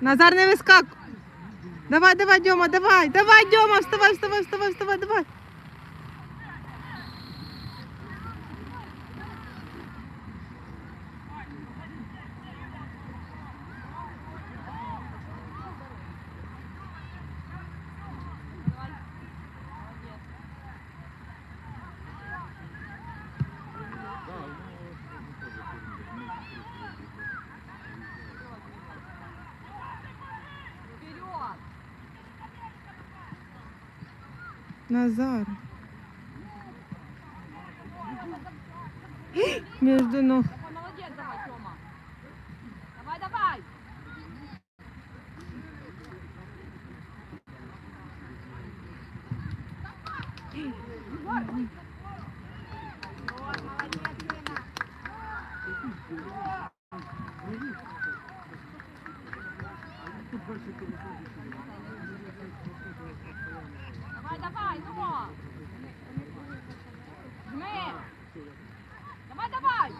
Назар не вискак. Давай, давай, Дьома, давай, давай, Дьома, вставай, вставай, вставай, вставай, давай. Назар. Между ног. Такой молодец, давай, Тёма. Давай, давай. Вот, молодец, Лена. Давай, давай, ну! Жми! Давай, давай!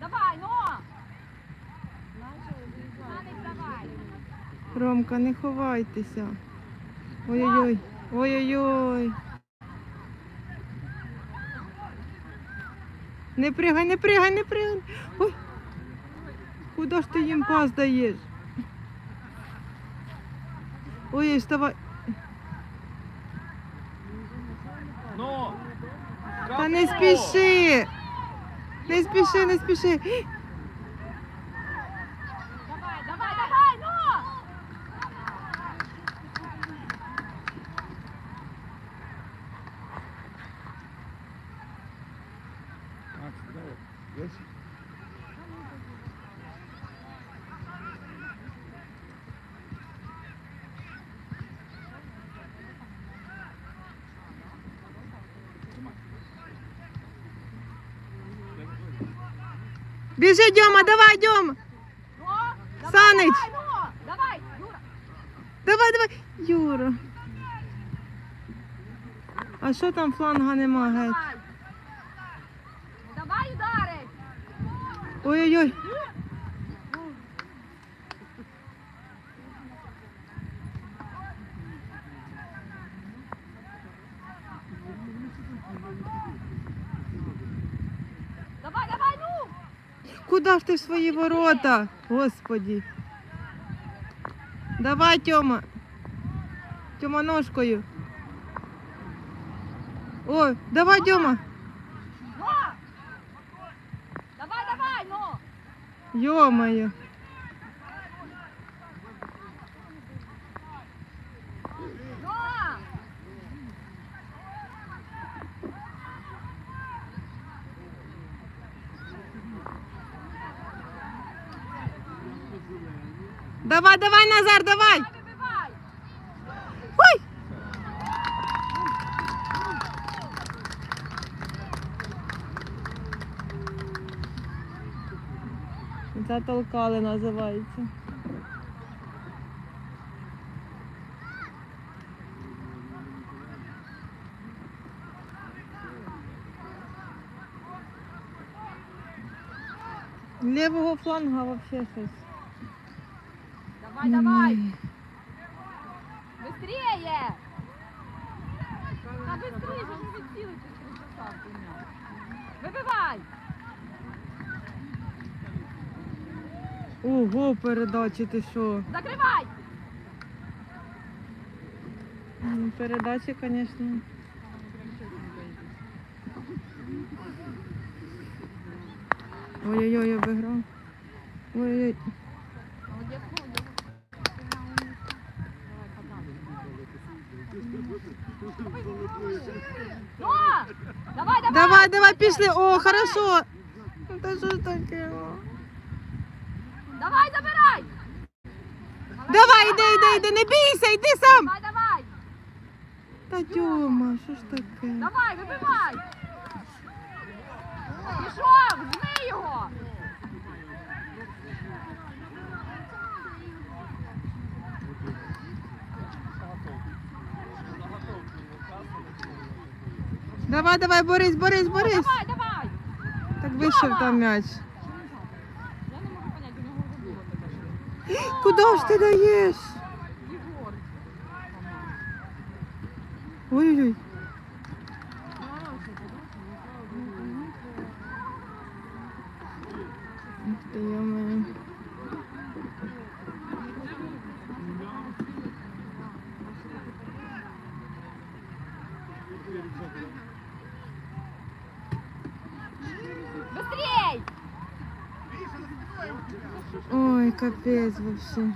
Давай, ну! Алекс, давай! Ромка, не ховайтеся. Ой-ой-ой. Ой-ой-ой. Не пригай, не пригай, не пригай. Ой. Куди ж ти їм пас даєш? Ой, вставай. Ну! Та не спіши. Не спіши, не спіши. Давай, давай, давай, ну! Макс, давай. Десь. Біжи, Дьома, давай, Дьома. Ну! Давай, Юра! Давай, давай. Юра. А що там фланга нема геть? Давай! Ну, Давай ударить! Ой-ой-ой. Давай, давай, ну! Куда ж ти в свої ворота? Господі. Давай, Тьома. Тьома ножкою. Ой, давай, Тьома. Давай, давай, ну! Йо-моє. Ну! Давай, давай, Назар, давай. Ой. Затолкали, називається. Лівого фланга взагалі щось. Давай, давай! Быстрее! Та быстрее, же не відцілиться через доставку. Вибивай! Ого, передачі, ти що? Закривай! М, Передачі, звісно. Ой-ой-ой, обіграв. Ой-ой. Молодець, молодець. Ну! Давай, давай! Давай, давай, пішли. О, хорошо. Ну, Та що ж таке? о? Давай, забирай! Давай, йди, йди, йди, не бійся, йди сам. Давай, давай! Та Тьома, що ж таке? Давай, вибивай! Пішов! Жми його! Давай, давай, Борис, Борис, Борис. Давай, давай! Так вийшов там м'яч. Я не можу понять, у нього вже було таке. що- Куди ж ти даєш? Єгор. Ой-ой-ой. Ой, капець вообще.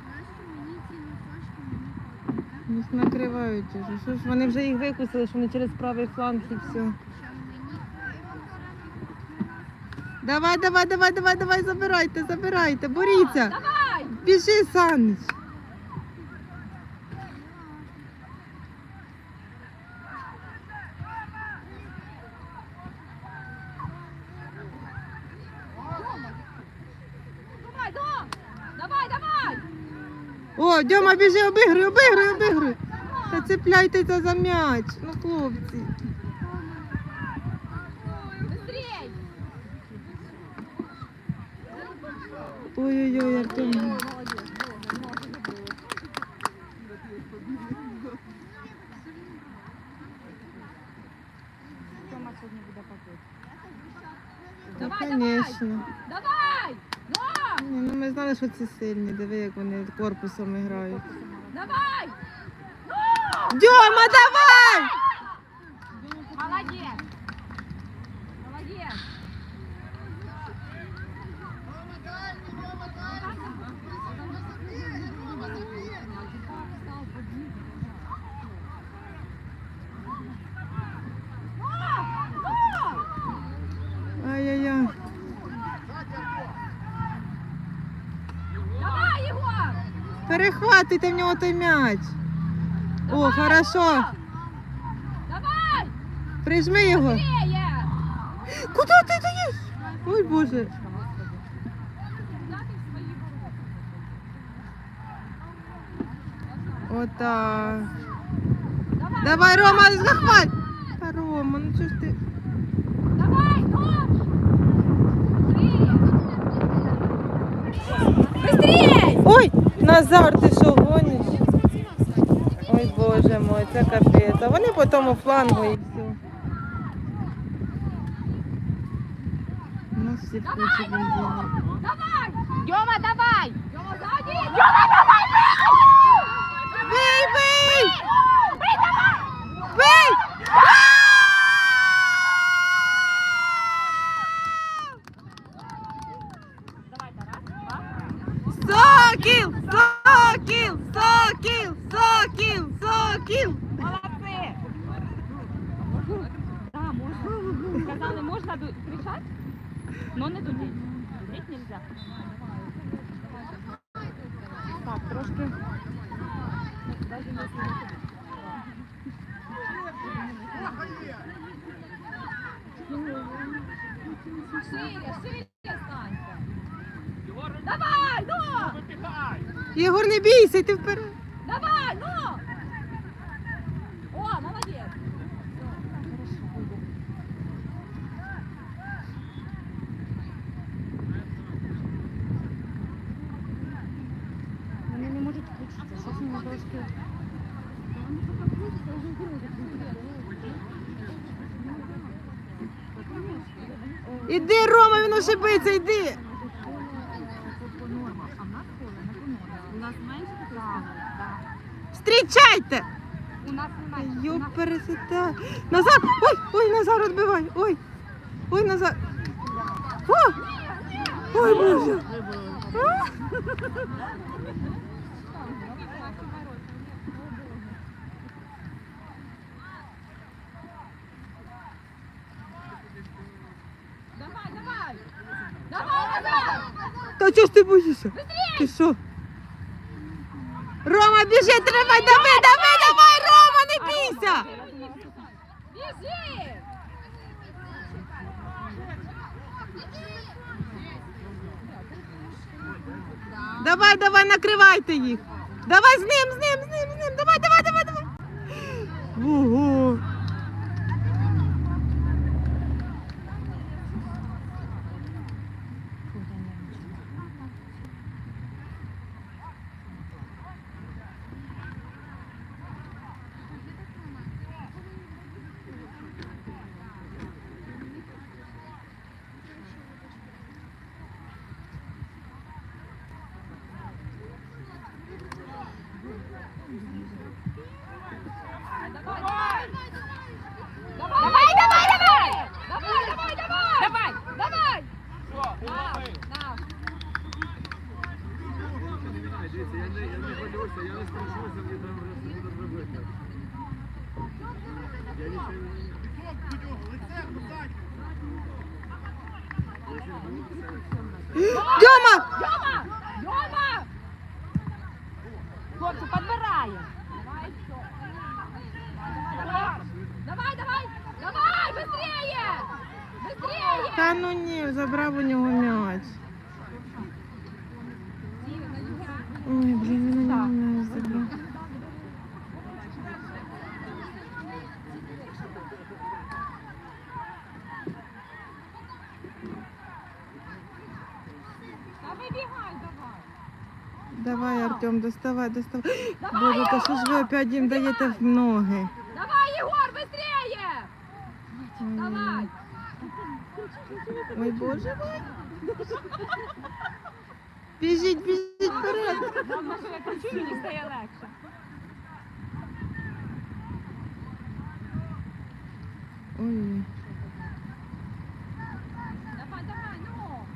Їх накривають уже. Що ж вони вже їх викусили, що вони через правий фланг і все. Давай, давай, давай, давай, давай, забирайте, забирайте, боріться. Давай! Біжи, Саныч. Давай, Дом! Давай, давай! О, Дьома, біжи, обігруй, обігруй, обігруй. Та цепляйтеся за м'яч. Ну, хлопці. Ой-ой-ой, Артем. Тьома сьогодні буде пакет. Давай, давай! Давай! Ні, ну ми знали, що ці сильні. Диви, як вони корпусом грають. Давай! Дьома, давай! Перехватуйте в нього той м'яч. О, хорошо. Давай! Прижми його. Быстрее! Куди ти даєш? Ой, Боже. Куда ты в свои ворота? Отак. Давай! Рома, захват. Та Рома, ну чого ж ти? Давай! Быстрее! Ой, Назар, ти що гониш? Ой, Боже мой, це капець. А вони по тому флангу і все. У нас всі в кучі бензину. Давай! Дема, давай! Дема, сзади! Дема, давай! Бий, бий! Бей, давай! Бий! Давай, Дудеть нельзя. Так, трошки. Шире, шире станьте. Давай, ну! Єгор, не бійся, йди вперед. Давай, ну! О, молодец! Вони не можуть включитися. Щось мені трошки. Рома, він ошибиться, йди. Встрічайте! У нас немає. Пересіта. Назар! Ой, ой, Назар, відбивай. Ой. Ой, Назар. О! Ой, Боже. А? Давай, давай! Давай, давай! Та чого ж ти боїшся? Ти що? Рома, біжи, тримай, давай, давай, давай, Рома, не бійся! Біжи! Давай, давай, накривайте їх. Давай з ним, з ним, з ним, з ним. Давай, давай, давай, давай. Ого. Давай, давай! Давай, давай, давай! Давай, давай, давай! Давай, давай! Наш, наш. Дивіться, я не, я не хвилююся, я не страшуся, мені треба вже все буде зробити. Я нічого не... Дьома! Дьома! Дьома! Хлопці, підбирає. Давай, давай, давай, давай, быстрее! Быстрее! Та ну ні, забрав у нього м'яч. Ой, блін, він у нього м'яч забрав. Та вибігай, давай. Давай, Артем, доставай, доставай. Боже, та що ж ви опять їм даєте в ноги? Давай, Егор, быстрее! Давай! Ой, боже мой. Біжіть, біжіть вперед. Нам що я кричу, мені стає легше. Ой, Давай, давай, ну!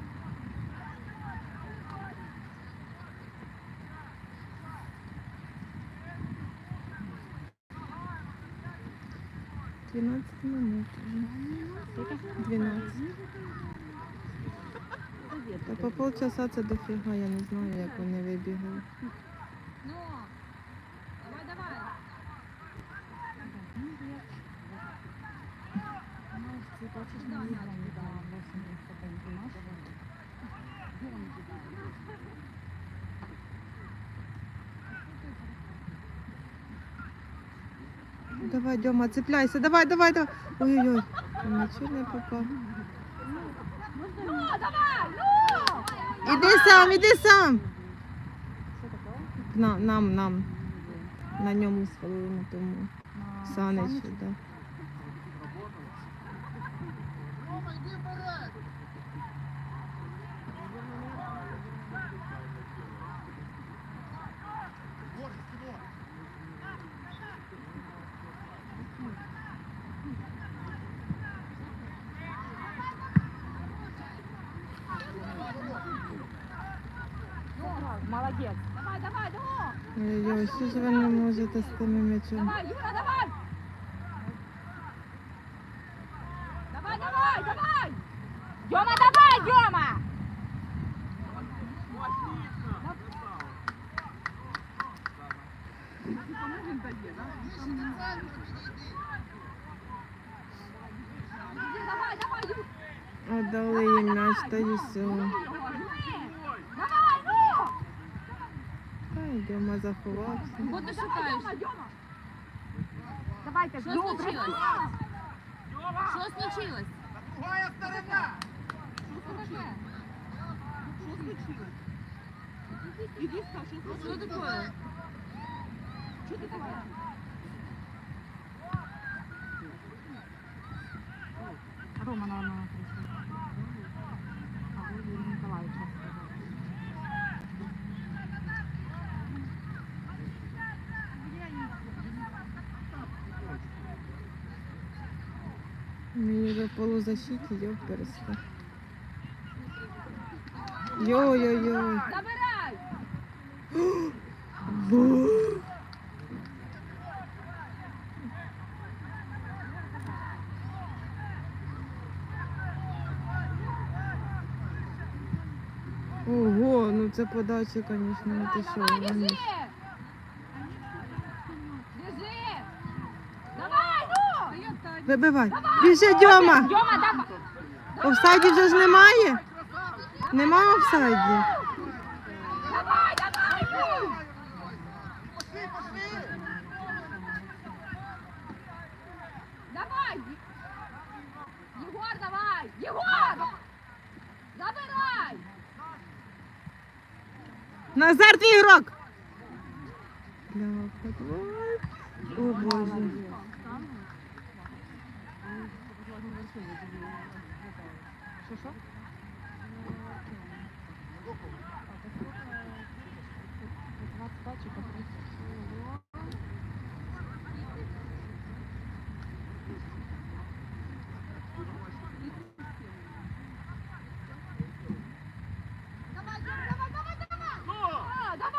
12 минут вже. 12. Та по полчаса це дофіга, я не знаю, як вони вибігли. Ну! Давай, давай! Давай, Дьома, цепляйся, давай, давай, давай. Ой-ой-ой, нічого не попав. Ну, давай, ну! Іди сам, іди сам. На, нам, нам. На ньому свалили тому. Саничу, да. Молодець. Давай, давай, давай! Ой-ой, що ж ви не можете з тими м'ячами? Давай, Юра, давай! Давай, давай, давай! Дема, давай, Дема! Давай, давай, Юра! Отдали їм м'яч, та й все. Давай, ну! Ай, Дьома заховався. Вот ты шукаешь. Давайте, Що добре. случилось? Що случилось? Другая сторона! Що таке? Що ти таке? Рома, наверное, пришла. А, Юрий Николаевич рассказал. Мені вже в полузащиті, йоп, перестав. Йой-йой-йой. Забирай! Бу. Ого, ну це подача, звісно, ну ти що, Давай, вони біжи! ж- Біжи! Давай, ну! Вибивай. Біжи, Дьома! Офсайді вже ж немає? Нема офсайді? Давай, ну! Давай! Егор! Забирай! Назар, твій ігрок! О Боже.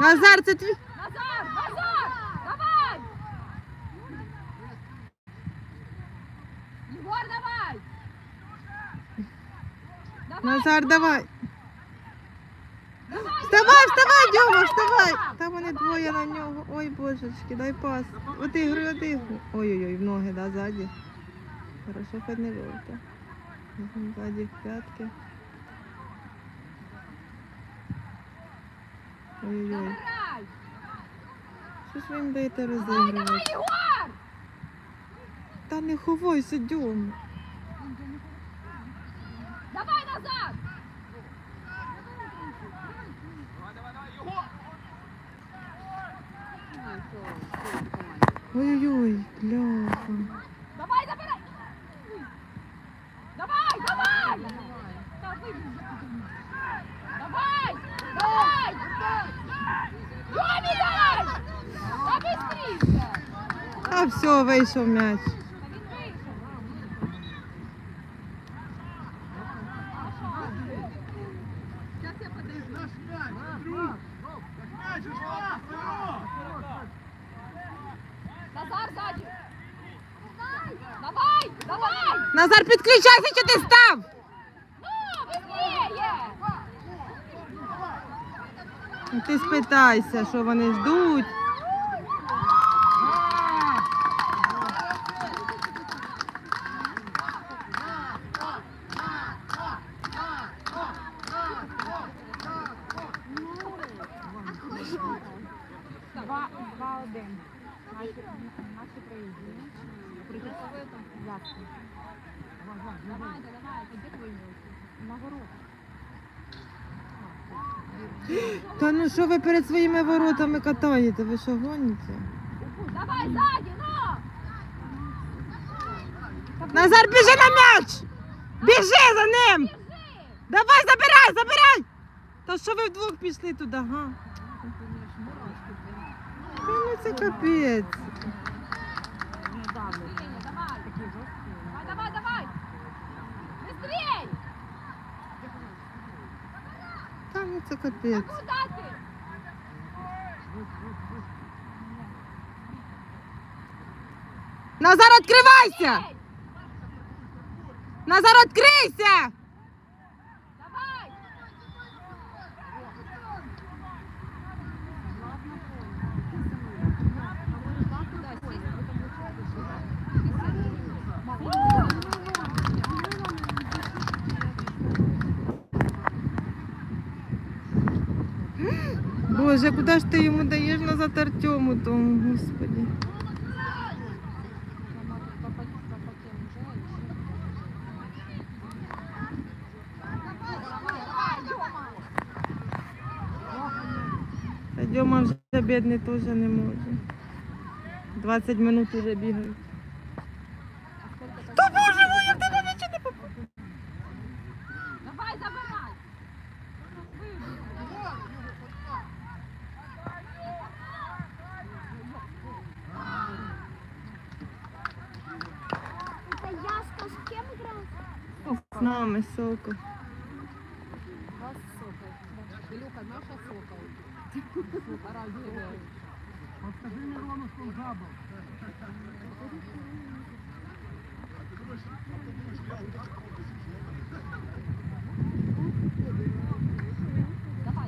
Назар, це твій. Назар! Назар! Давай! Назар, давай. Вставай, вставай, Дьома, вставай. Там вони двоє на нього. Ой, божечки, дай пас. Отигруй, отигруй. Ой-ой-ой, в ноги, да, ззаді. Хорошо, хоч не вовка. Ззаді в п'ятки. Забирай! Що ж їм даєте розігрувати? Та не ховайся, Дьома. Давай назад! Ой-ой-ой, бляха. Давай, забирай! Давай, давай! Да выбежи. Давай! Давай! Жоми, давай! Да быстрее! А все, вийшов м'яч. Назар сзади! Давай! Давай! Назар, підключайся, що ти став? Ти спитайся, що вони ждуть. Два, два, один. Наші, наші проїзди. Приготовили там завтра. Давайте, давайте, де твої На город. Та ну що ви перед своїми воротами катаєте? Ви що гоніте? Давай, сзади, ну! Назар, біжи на м'яч! Біжи за ним! Давай, забирай, забирай! Та що ви вдвох пішли туди, га? Та ну це капець. Давай. Давай, давай, давай! Быстрей! Та ну це капець. Куда ты? Назар, відкривайся! Назар, відкрийся! Боже, куди ж ти йому даєш назад Артему тому, господи. Та Дьома вже бідний теж не може. 20 минут вже бігають. Та боже мой, я в тебе нічого не попав. Давай, забирай! Это Яска с кем играл? З нами, соку. Давай,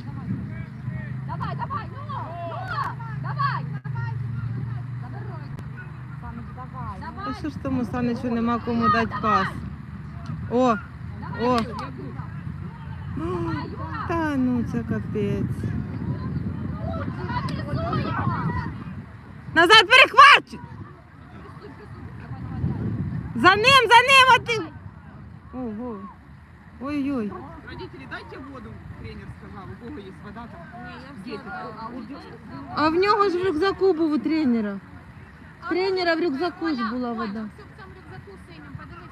давай. Давай, давай, ну! Ну! Давай! Забирай. Саныч, давай. Та що ж тому Саничу нема кому дати пас? О, о. Та ну це капець. Назад перехват! За ним, за ним, а ти. Ого. Ой-ой. Родители, дайте воду, тренер сказал. У кого есть вода там? Дети. А в нього ж в рюкзаку був у тренера. В тренера в рюкзаку ж була вода. В рюкзаку синім, подивись,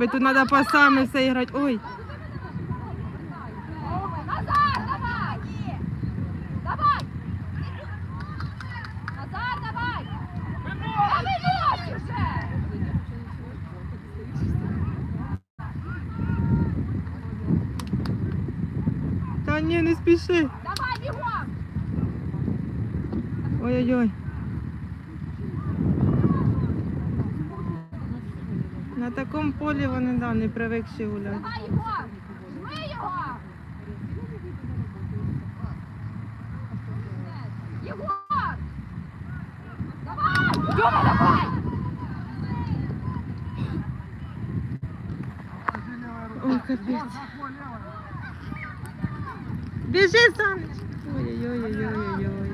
Тож вибий, тут треба пасами все грати. Ой. Назар, давай. Давай. Назар, давай. Да выносишь уже. Та ні, не спіши. Давай, бегом. Ой-ой-ой. На такому полі вони да, не привикші гуляти. Давай его! Жми його! Єгор! Давай! Дьома, давай! Ой, капець. Біжи, Саныч. Ой-ой-ой-ой-ой-ой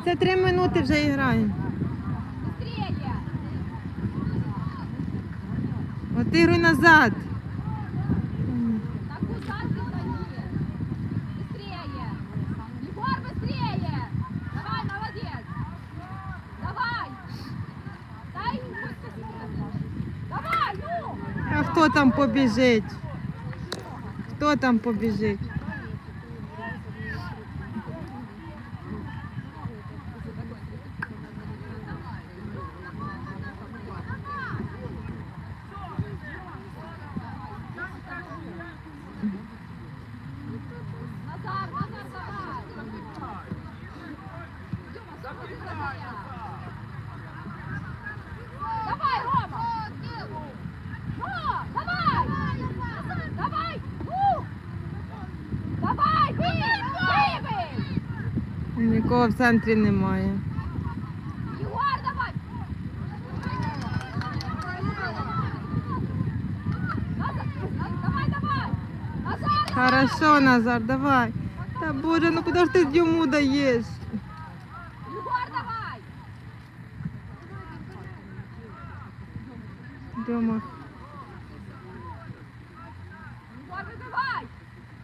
Двадцять три минути вже граємо. Быстрее! Отигруй назад. Так куда ты стоишь? Быстрее! Егор, быстрее! Давай, молодец! Давай! Дай ему Давай, ну! А хто там побіжить? Хто там побіжить? Нікого в центрі немає. Егор, давай! Назар, давай, давай! Назар! Хорошо, Назар, давай. Та боже, ну куди ж ти йому даєш? Дьома. Егор, выбивай!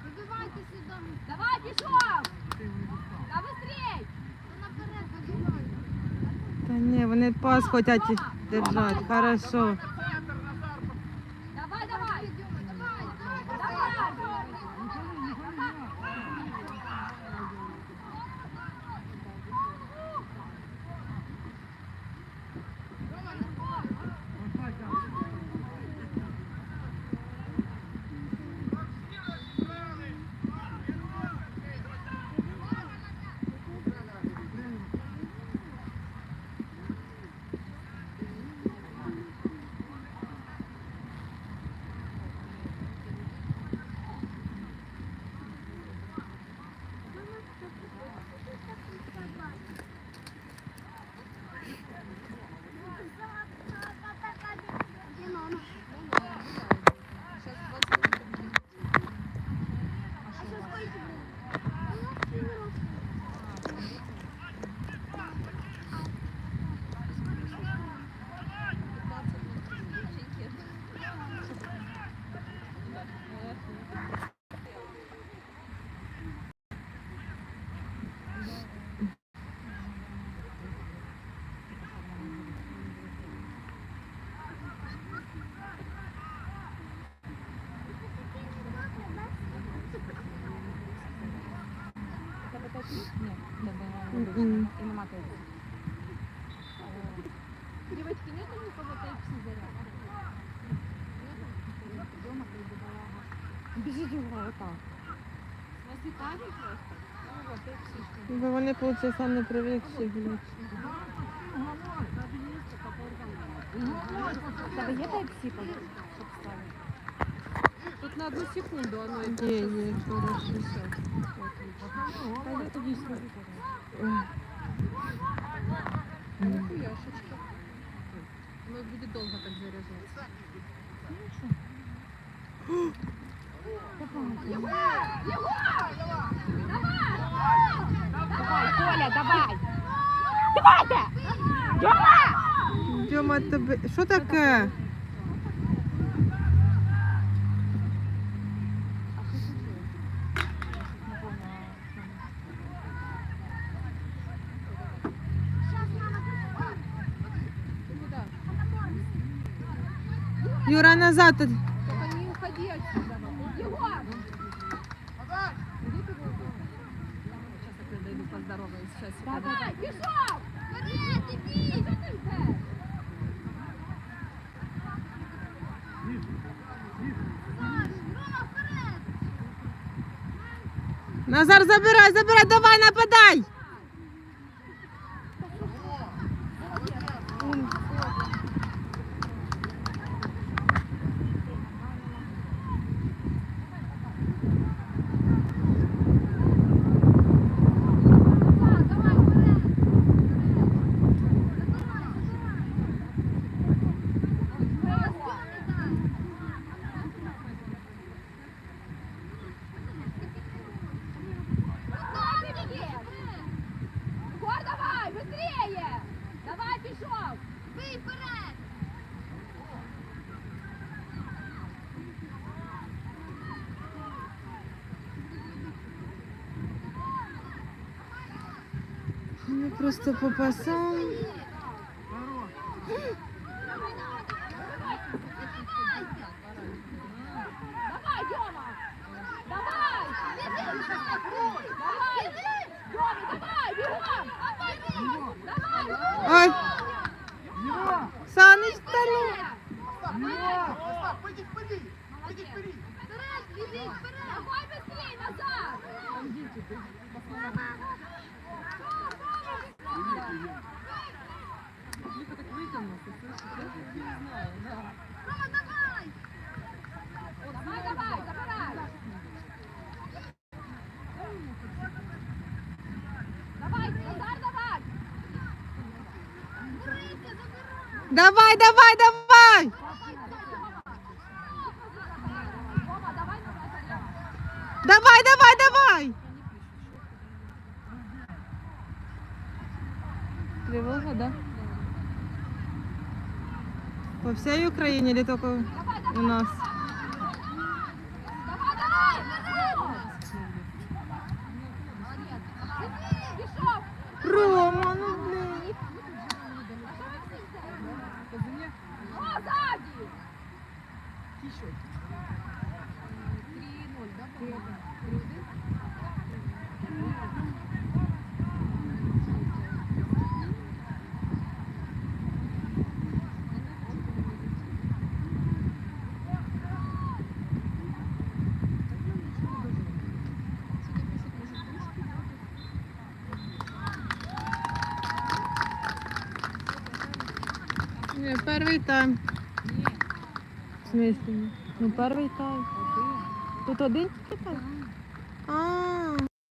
Вибивайте сюди. Давай, бежом! Да быстрей! Та ні, вони пас хочуть держати. Хорошо. Mm. І нема тебе. Дівочки, нету нікого та й заряд. Дома ти забалага. Біжить його отак. Вас вітаю Бо вони, виходить, саме привикші, блядь. У тебе є тайпсі, щоб ставити? Тут на одну секунду оно ну, і Є, є, хорошо. Та я тоді сюди. Ой. Хуяшечка. Воно буде довго так заряджатися. Давай, Коля, давай! Давайте! Дьома! Дьома, тебе. Що таке? Юра, назад. Только не уходи отсюда. Егор! Сейчас я дойду поздороваюсь. Сейчас, Давай! Вперед, Рома, вперед! Назар, забирай, забирай, давай, нападай. Давай, вперед! Егор, давай, быстрее! Давай, пішов! Бий вперед! Вони просто Давай, давай, давай. Давай! Давай, давай. Тревога, да? По всей Украине или только у нас? Давай, давай! Перший тайм. В смысле? Ну, перший тайм. Тут один?